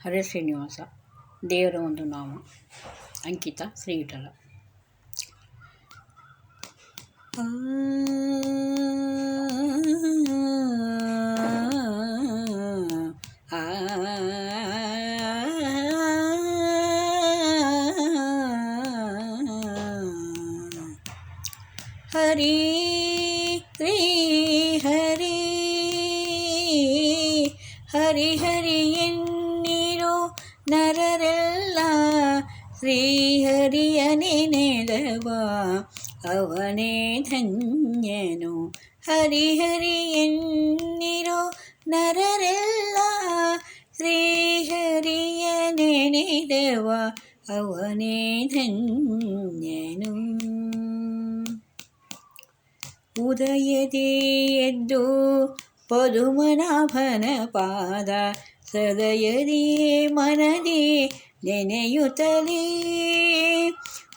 ಹರೇ ಶ್ರೀನಿವಾಸ ದೇವರ ಒಂದು ನಾಮ ಅಂಕಿತ ಆ, ಹರಿ ಶ್ರೀ ಹರಿ ಹರಿ ಹರಿ ಶ್ರೀಹರಿಯ ನೆನೆದವ ಅವನೇ ಧನ್ಯನು ಹರಿ ಹರಿ ಎನ್ನಿರೋ ನರರೆಲ್ಲ ಶ್ರೀಹರಿಯ ನೆನೆದವ ಅವನೇ ಧನ್ಯನು ಉದಯದೇ ಎದ್ದು ಪದುಮನಾಭನ ಪಾದ ಸದಯದಿ ಮನದಿ ನೆನೆಯುತ್ತಲೇ.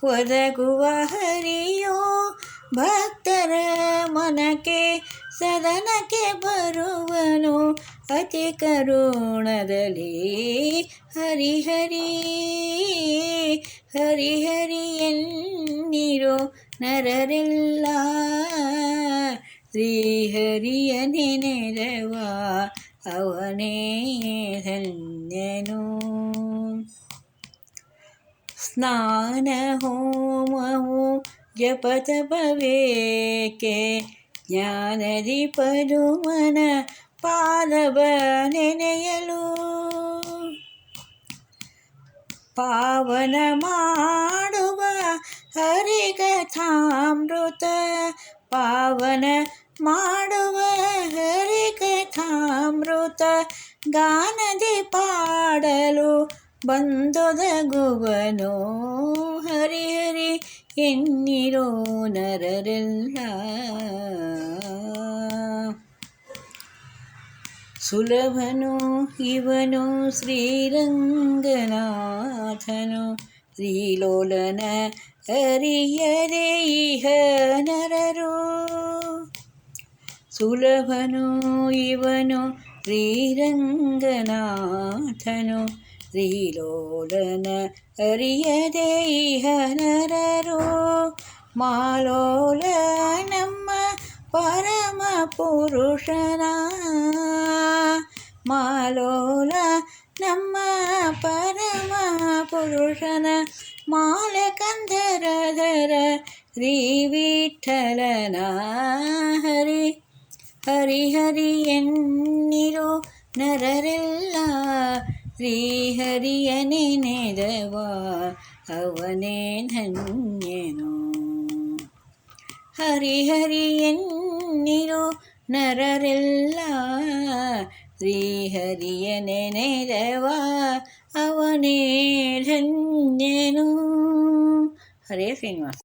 ಒದಗುವ ಹರಿಯೋ ಭಕ್ತರ ಮನಕ್ಕೆ ಸದನಕ್ಕೆ ಬರುವನು ಅತಿ ಕರುಣದಲ್ಲಿ. ಹರಿಹರಿ ಹರಿಹರಿ ಹರಿ ಹರಿ ಎನ್ನಿರೋ ನರರೆಲ್ಲ. ಶ್ರೀಹರಿಯ ನೆನೆದವ ಅವನೇ ಧನ್ಯನು. ಸ್ನಾನ ಹೋಮವು ಜಪತಪವೇಕೆ? ಜ್ಞಾನದಿ ಪದುಮನ ಪಾದವ ನೆನೆಯಲು ಪಾವನ ಮಾಡುವ ಹರಿಕಥಾಮೃತ. ಪಾವನ ಮಾಡುವ ಗಾನದಿ ಪಾಡಲು ಬಂದೊದಗುವನೋ ಹರಿ ಹರಿ ಎನ್ನಿರೋ ನರರೆಲ್ಲ ಸುಲಭನು ಇವನು ಶ್ರೀರಂಗನಾಥನು ಶ್ರೀಲೋಲನ ಅರಿಯದೆ ಇಹ ನರರು ಸುಲಭನು ಇವನು ಶ್ರೀರಂಗನಾಥನು ಶ್ರೀಲೋಲನ ಅರಿಯದೆ ಇಹ ನರರು ಮಾಲೋಲ ನಮ್ಮ ಪರಮ ಪುರುಷನ ಮಾಲೋಲ ನಮ್ಮ ಪರಮ ಪುರುಷನ ಮಾಲೆ ಕಂದರದರ ಶ್ರೀ ವಿಠಲನ ಹರಿ ಹರಿ ಹರಿ ಎನ್ನಿರೋ ನರರೆಲ್ಲ, ಶ್ರೀಹರಿಯ ನೆನೆದವ, ಅವನೇ ಧನ್ಯನು. ಹರಿಹರಿ ಹರಿ ಎನ್ನಿರೋ ನರರೆಲ್ಲ, ಶ್ರೀಹರಿಯ ನೆನೆದವ, ಅವನೇ ಧನ್ಯನು. ಹರೇ ಶ್ರೀನಿವಾಸ.